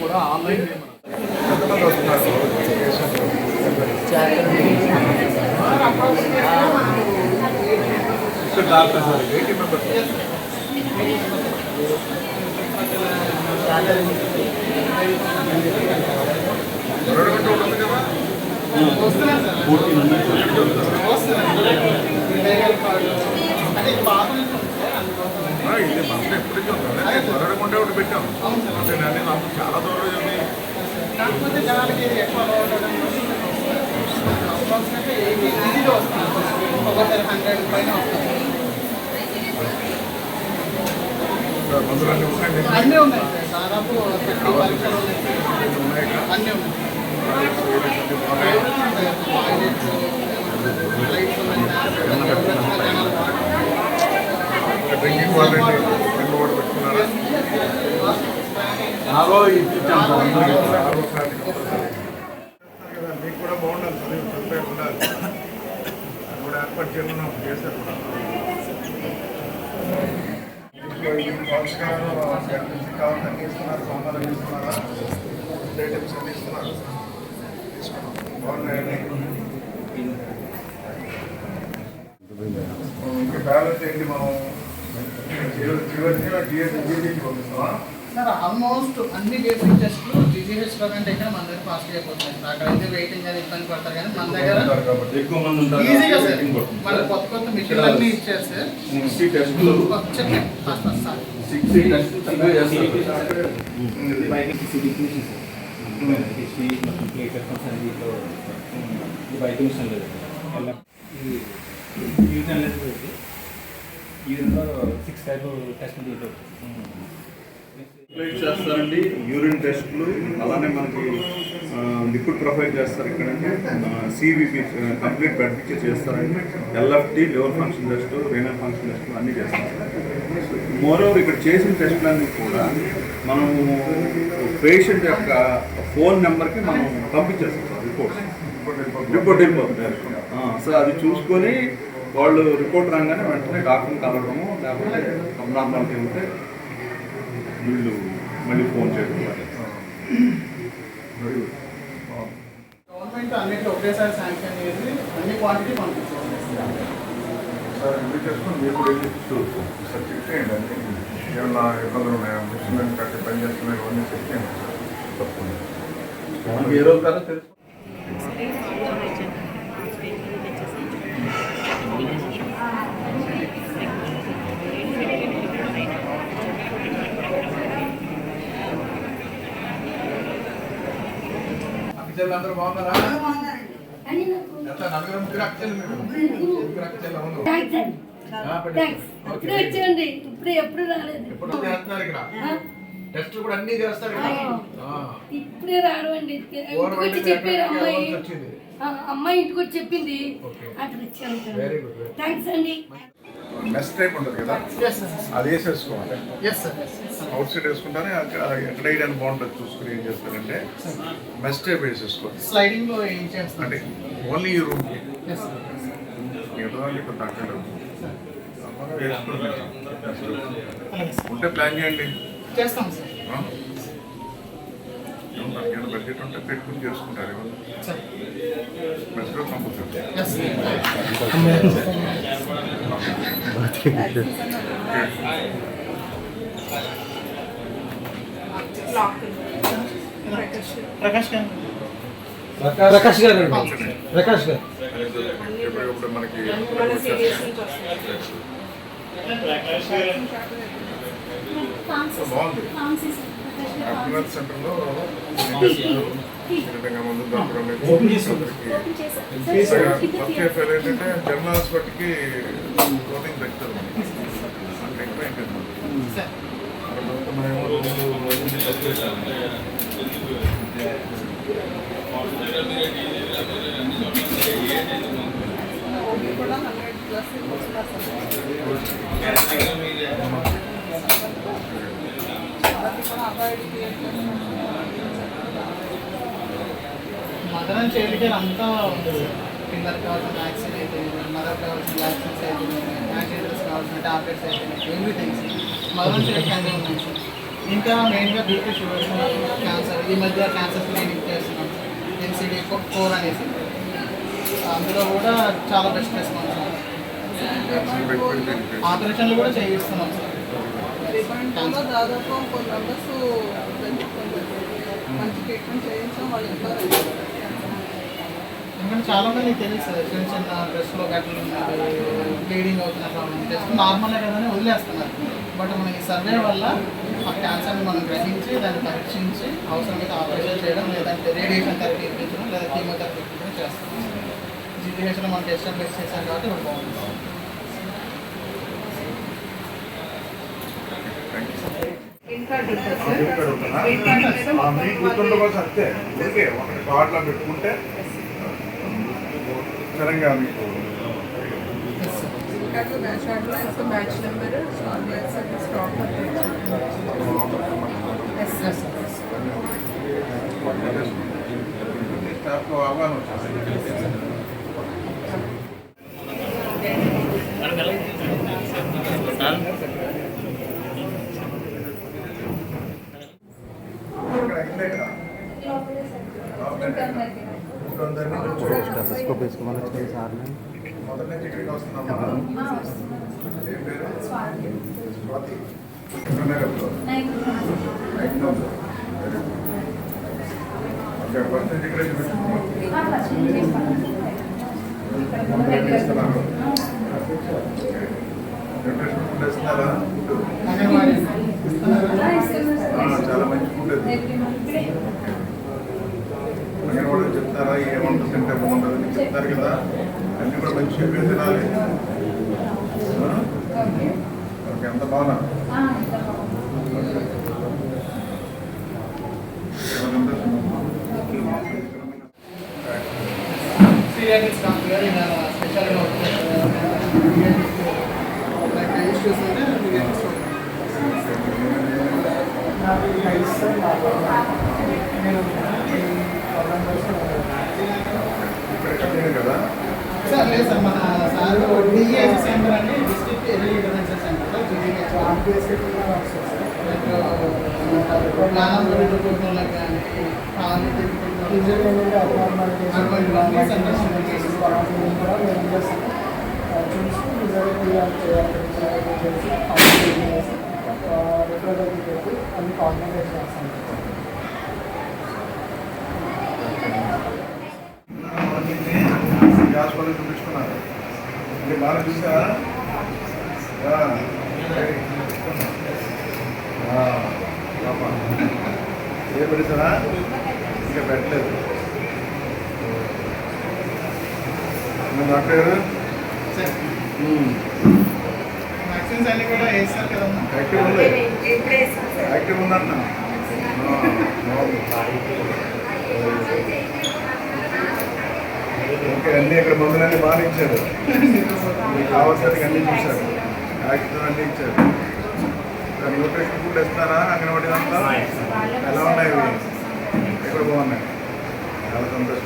కూడా online doctor sir eighty members రెండు గంటలు ఉంటుంది కదా ఆ, ఇది ఎప్పటికీ ఉంటుంది ఒకటి పెట్టాం అంటే నేను నాకు చాలా దూరం ఉంది కాకపోతే జనాలకి ఇది ఎక్కువ అవ్వడం వస్తుంది ఒకసారి హండ్రెడ్ పైన వస్తుంది అన్నీ ఉన్నాయి. దాదాపు థర్టీ పరీక్షలు అన్నీ ఉన్నాయి డ్రింకింగ్ వాటర్ పెట్టుకున్నారా ఆరో. కదా, మీకు కూడా బాగుండాలి చదువు ఉండాలి అది కూడా ఏర్పాటు చేయమన్నాం చేశారు కూడా కావాలని ఇస్తున్నారు సామాన్లు అన్ని ఇస్తున్నారా ఐటమ్స్ అన్ని ఇస్తున్నారు తీసుకున్నాం బాగున్నాయండి ఇంకా బ్యాలెన్స్ ఏంటి మనం చివరి చివరిగా జిఎస్టీ పంపిస్తామా సార్ ఆల్మోస్ట్ అన్ని బేసిక్ టెస్ట్లు జీజీహెచ్లో కంటే ఇక్కడ మన దగ్గర ఫాస్ట్ అయిపోతుంది సార్ అక్కడైతే వెయిటింగ్ అది ఇబ్బంది పడతారు కానీ మన దగ్గర ఎక్కువ మంది ఉంటారు ఈజీగా సార్. మన కొత్త కొత్త మిషన్లు అన్నీ ఇచ్చారు సార్ టెస్టులు చెప్పండి ఫస్ట్ ఫస్ట్ సార్. సిక్స్టీ టెస్టులు చక్కగా చేస్తారు సిక్స్ టైప్ టెస్ట్ చేయవచ్చు చేస్తారండి. యూరిన్ టెస్ట్లు అలానే మనకి లిక్విడ్ ప్రొఫైల్ చేస్తారు ఇక్కడంటే. సివిపి కంప్లీట్ బ్లడ్ పిక్చర్ చేస్తారండి LFT liver function test renal function test అన్నీ చేస్తారు. మోరోవర్ ఇక్కడ చేసిన టెస్ట్లన్నీ కూడా మనము పేషెంట్ యొక్క ఫోన్ నెంబర్కి మనం పంపించేస్తాం రిపోర్ట్ రిపోర్ట్ వెళ్ళిపోతుంది సో అది చూసుకొని వాళ్ళు రిపోర్ట్ రాగానే వెంటనే డాక్టర్ని కలవడము లేకపోతే అబ్నార్మాలిటీ ఉంటే వీళ్ళు మళ్ళీ ఫోన్ చేయడం గవర్నమెంట్ అన్నిట్లో ఒకేసారి శాంక్షన్ చేసి అన్ని క్వాంటిటీ పంపించారు సార్ ఎందుకు చేసుకుని మీరు కూడా వెళ్ళి చూసుకో సార్ చెక్ చేయండి అన్ని ఏమన్నా ఇబ్బందులు ఉన్నాయా? మిషన్ కట్టి పని చేస్తున్నాయి? ఇవన్నీ చెక్ చేయండి సార్ తప్పకుండా. మనకి ఏ రోజు కాదో తెలుసు. అక్కచెల్లు అందరూ బాగున్నారా వచ్చేయండి. ఇప్పుడే ఎప్పుడు రాలేదు. కూడా అన్ని చేస్తారు. ఇప్పుడే రావడం. అండి ఇంటికి గవర్నమెంట్ వచ్చి చెప్పారు అమ్మాయి. అమ్మాయి ఇంటికి వచ్చి చెప్పింది. అక్కడ వచ్చాను థ్యాంక్స్ అండి. నెక్స్ట్ టైప్ ఉంటుంది కదా? అది వేసేసుకోవాలి. అవుట్ సైడ్ వేసుకుంటానే అక్కడ ఎక్కడ వేయడానికి బాగుంటుంది చూసుకుని ఏం చేస్తారంటే మెస్ టైప్ వేసేసుకోవాలి. స్లైడింగ్ అంటే ఓన్లీ ఈ సార్ మిగతా కొంత అక్కడ ఉంటే ప్లాన్ చేయండి. చేస్తాం సార్ ఆ? ఏమన్నా బడ్జెట్ ఉంటే పెట్టుకుని చేసుకుంటారు ప్రకాష్ గారు. ప్రకాష్ గారు ప్రకాష్ గారు. ఎప్పటికప్పుడు మనకి బాగుంది. అభినాథ్ సెంటర్లో ఏంటంటే జనరల్ హాస్పిటల్కి కోటింగ్ పెడతారు. అంటే అదనం చేయడానికి అంతా ఉంది సార్ పిల్లలకు కావాల్సిన వ్యాక్సిన్ అయితే మదర్ కావాల్సిన వ్యాక్సిన్స్ అయితే కావాల్సిన టాబ్లెట్స్ అయితే ఎవ్రీథింగ్ మదర్ చేయడానికి అన్నీ ఉన్నాయి. సార్ ఇంకా మెయిన్గా బీపీ షుగర్ క్యాన్సర్ ఈ మధ్య క్యాన్సర్ క్లినిక్ చేస్తున్నాం ఎన్సిడి కోర్ అనేసి. అందులో కూడా చాలా బెస్ట్ రెస్పాన్స్. ఆపరేషన్లు కూడా చేయిస్తున్నాం. సార్ రిమాండ్లో దాదాపు కొన్ని మెంబర్స్ మంచి ట్రీట్మెంట్ చేయించాం వాళ్ళు ఇంకా ఎందుకంటే చాలా మంది తెలుసు సార్ చిన్న చిన్న డ్రెస్లో ఉన్నాయి బ్లీడింగ్ అవుతున్న ప్రాబ్లం జస్ట్ నార్మల్ కదని వదిలేస్తున్నారు. బట్ మన ఈ సర్వే వల్ల ఆ క్యాన్సర్ని మనం గ్రహించి దాన్ని పరీక్షించి అవసరమైతే ఆపరేషన్ చేయడం లేదంటే రేడియేషన్ థెరపీ ఇప్పించడం లేదా కీమోథెరపీ ఇప్పించడం చేస్తాం జీజీహెచ్లో మనం ఎస్టాబ్లిష్ చేశాం కాబట్టి ఇప్పుడు బాగుంది. మీకు గుర్తుండే కోసం అంతే ఓకే ఒకటి కార్డులో పెట్టుకుంటే సరంగా మీకు స్టాఫ్లో అవగాహన వచ్చింది ఇస్తున్నారా ఫుడ్ అంగన్వాడీ ఆ, చాలా మంచి ఫుడ్ అది అంగన్వాడీ చెప్తారా? ఏ వంట తింటే బాగుంటుంది అని చెప్తారు కదా. అన్నీ కూడా మంచి చెప్పి తినాలి? ఓకే అంత బాగున్నా గారు ఇలా స్పెషల్గా ఇష్యూస్ ఉంటే పీరియాటిక్స్ నాకు ఐస్ నేను ఇక్కడ కంటిన్యూ కదా సార్ లేదు సార్ మన sir D centre centre district early intervention centre GGH RPS వస్తుంది సార్ జ్ఞానం గురించి కుటుంబాలకు కానీ ఫిజికల్ ఏంటంటే అబ్నార్మాలిటీస్ Abnormalities and disabilities. కూడా మేము చేస్తాం చూసి రిజల్ట్ చేయాలి చేసి రిఫర్ పెట్టి అన్ని కాంటాక్ట్ చేస్తాం హాస్పిటల్ చూపించుకున్నారు మీరు బాగా చూసారా ఆ, సరే. ఆ, పాప. ఏ పెడతారా ఇంకా పెట్టలేదు. మన డాక్టర్ గారు? వ్యాక్సిన్స్ అన్ని కూడా వేస్తారు కదమ్మా. యాక్టివ్ ఉంది యాక్టివ్ ఉందన్న. ఓకే అన్నీ ఇక్కడ మందులన్నీ బాగా ఇచ్చారు. మీకు కావాల్సినవి అన్నీ చూశారు. యాక్టివ్ అన్నీ ఇచ్చారు. న్యూట్రిషన్ ఫుడ్ ఇస్తున్నారా అంగన్వాడీ దాంట్లో ఎలా ఉన్నాయి ఇవి ఎక్కడ బాగున్నాయి చాలా సంతోషం ఏ- ఏ వ్యాక్సిన్ ఎప్పుడు వేసుకోవాలని కూడా మనం రిమైండ్ చేస్తుంటాం సార్ ఆశా వర్కర్స్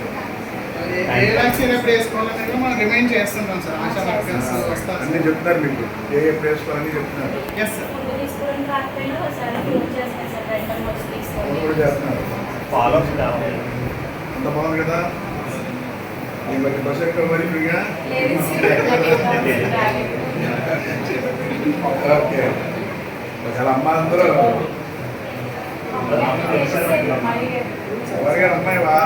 వస్తారు అన్నీ చెప్తున్నారు మీకు. ఏ ఏ ప్లేస్లో అన్నీ చెప్తున్నారు. అంత బాగుంది కదా? ఈ మరి బస్ ఎక్కడ మరి ఫ్రీగా ఓకే. చాలా అమ్మ అందరూ. ఎవరిగా అమ్మాయి వా.